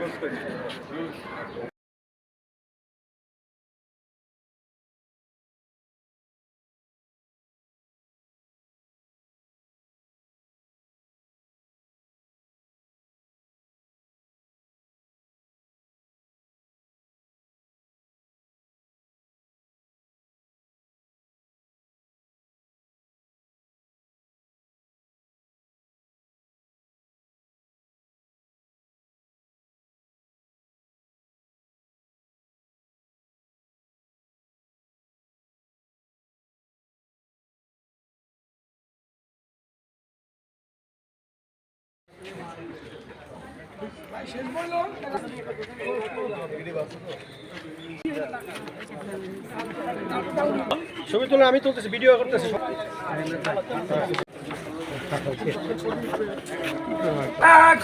Господи, ছবি তুলে আমি তুলতেছি ভিডিও করতেছি।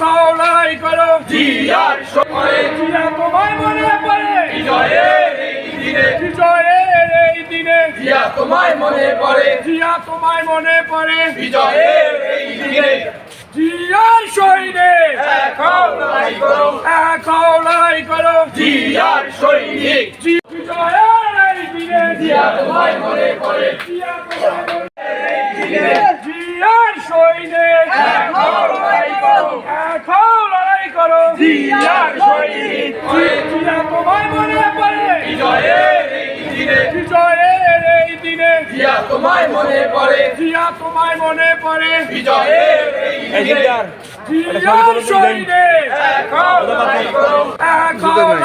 কলাই করো জিয়ার সময়ে তোমায় মনে পড়ে। বিজয়ের এই দিনে। বিজয়ের এই দিনে। জিয়া তোমায় মনে পড়ে। জিয়া তোমায় মনে পড়ে। বিজয়ের এই দিনে। জিয়ার সৈনে কলাই করো কলাই করো জিয়ার সৈনিক। বিজয়ের এই দিনে। জিয়া তোমায় মনে করে। জিয়া তোমায় জিয়ার সৈনিক। লড়াই করো এখন লড়াই করো জিয়ার জিয়া তোমায় মনে পড়ে। জিয়া তোমায় মনে পড়ে। বিজয়ের এই দিনে জিয়ার সৈনিক এখন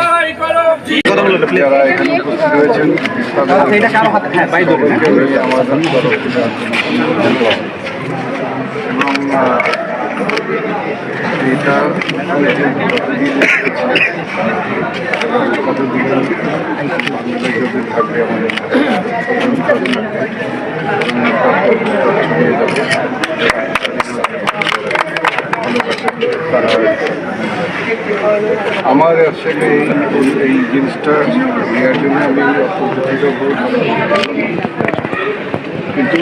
আমার আসলে এই এই জিনিসটা নেওয়ার জন্য আমি অত্যন্ত কিন্তু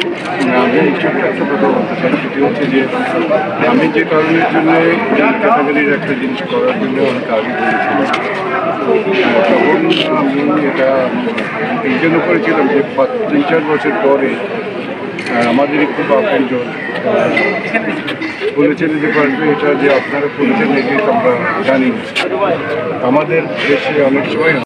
আমি একটা কথা বলতে চাই, সেটি হচ্ছে যে আমি যে কারণের জন্য ক্যাটাগরির একটা জিনিস করার জন্য অনেক আগে করেছিলাম তখন আমি এটা এই জন্য করেছিলাম যে তিন চার বছর পরে আহ, আমাদেরই খুব আপনজন বলেছেন যে পারবে এটা যে আপনারা বলেছেন এটি আমরা জানি আমাদের দেশে অনেক সময়